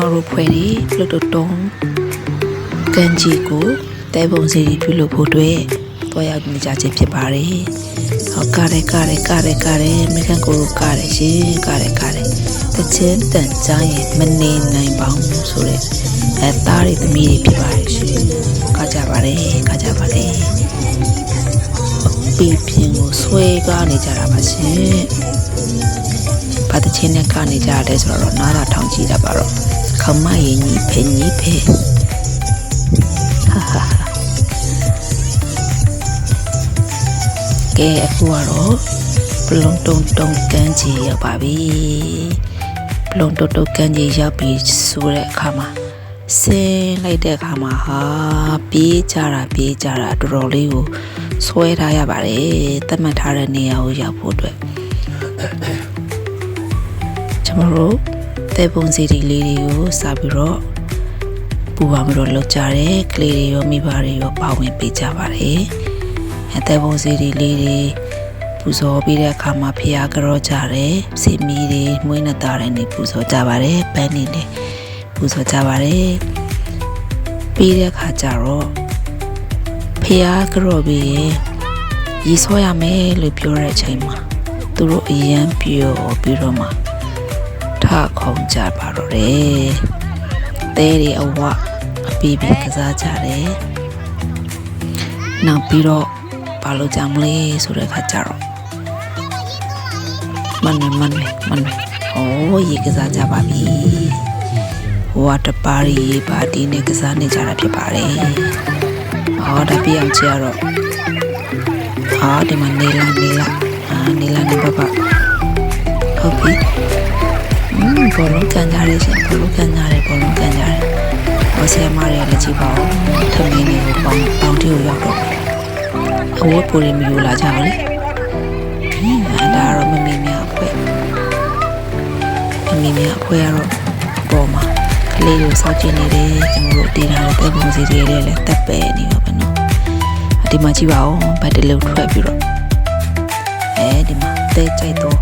မတို့ဖွဲ့ပြီးပြုတ်တုံကန်ကြီးကိုတဲပုံစီပြုလုပ်ဖို့အတွက်တွားရောက်နေကြခြင်းဖြစ်ပါတယ်ဟောကားတယ်ကားတယ်ကားတယ်ကားတယ်မေကန်ကိုလိုကားတယ်ရှင်ကားတယ်ကားတယ်တချင်းတန်ကြရင်မနေနိုင်ပါဘူးဆိုတဲ့အဲသားတွေသမီးတွေဖြစ်ပါတယ်ရှင်ကားကြပါတယ်ကားကြပါတယ်ပီပင်ကိုဆွဲကားနေကြတာပါရှင်ဘာတချင်းနဲ့ကနေကြတယ်ဆိုတော့နားလာထောင်ကြည့်တာပါတော့ ခမရင်ကြီးဖင်ကြီးဖင်ဟာဟာကဲအခုကတော့ပလုံတုံတုံကန်းကြီးရောက်ပါပြီပလုံတုံတုံကန်းကြီးရောက်ပြီဆိုတဲ့အခါမှာဆင်းလိုက်တဲ့အခါမှာဟာပြေးကြတာပြေးကြတာတော်တော်လေးကိုဆွဲထားရပါတယ်တတ်မှတ်ထားတဲ့နေရာကိုရောက်ဖို့အတွက်ကျွန်တော်တို့ တဲပုံစီဒီလေးတွေကိုစာပြီးတော့ပူပါမလို့လောက်ကြတယ်ကလေးတွေရောမိဘတွေရောပါဝင်ပေးကြပါတယ်အဲတဲပုံစီဒီလေးတွေပူဇော်ပြီးတဲ့အခါမှာဖျားကြောကြတယ်စီမီတွေမွေးနှစ်သားတွေနေပူဇော်ကြပါတယ်ပန်းနေလေပူဇော်ကြပါတယ်ပြီးတဲ့အခါကျတော့ဖျားကြောပြီးရင်ရီဆောရမယ်လို့ပြောတဲ့အချိန်မှာသူတို့အရန်ပြောပြီးတော့မှ ထခုံကြပါတော့တယ်။တဲတွေအဝအပီးပီကစားကြတယ်။နောက်ပြီးတော့ဘာလို့ကြမလဲဆိုတဲ့အခါကျတော့မန်နေမန်နေမန်နေ။အိုးရေကစားကြပါပြီ။ဝါတပါရီပါတီနဲ့ကစားနေကြတာဖြစ်ပါတယ်။အော်ဒါပြအောင်ကြည့်ရတော့အာဒီမှာနေလာနေလာအာနေလာနေပါပါဟုတ်ပြီอืม ဘောလုံးကန်ကြရရှင်ဘောလုံးကန်ကြတယ်ဘောလုံးကန်ကြတယ်ဟောဆရာမတွေလည်းကြည့်ပါဦးထမင်းတွေကိုပေါင်းပေါင်းတီကိုရောက်တော့အဝတ်ပူရီမယူလာကြပါလေအဲဒါတော့မမီမြအဖွဲမမီမြအဖွဲကတော့ပေါ်မှာကလေးကိုစောင့်ကြည့်နေတယ်ကျွန်တော်တို့တင်ထားတဲ့ပုံစံတွေလည်းတက်ပဲနေပါပဲနော်ဒီမှာကြည့်ပါဦးဘတ်တလုံးထွက်ပြီးတော့အဲဒီမှာတဲကြိုက်တော့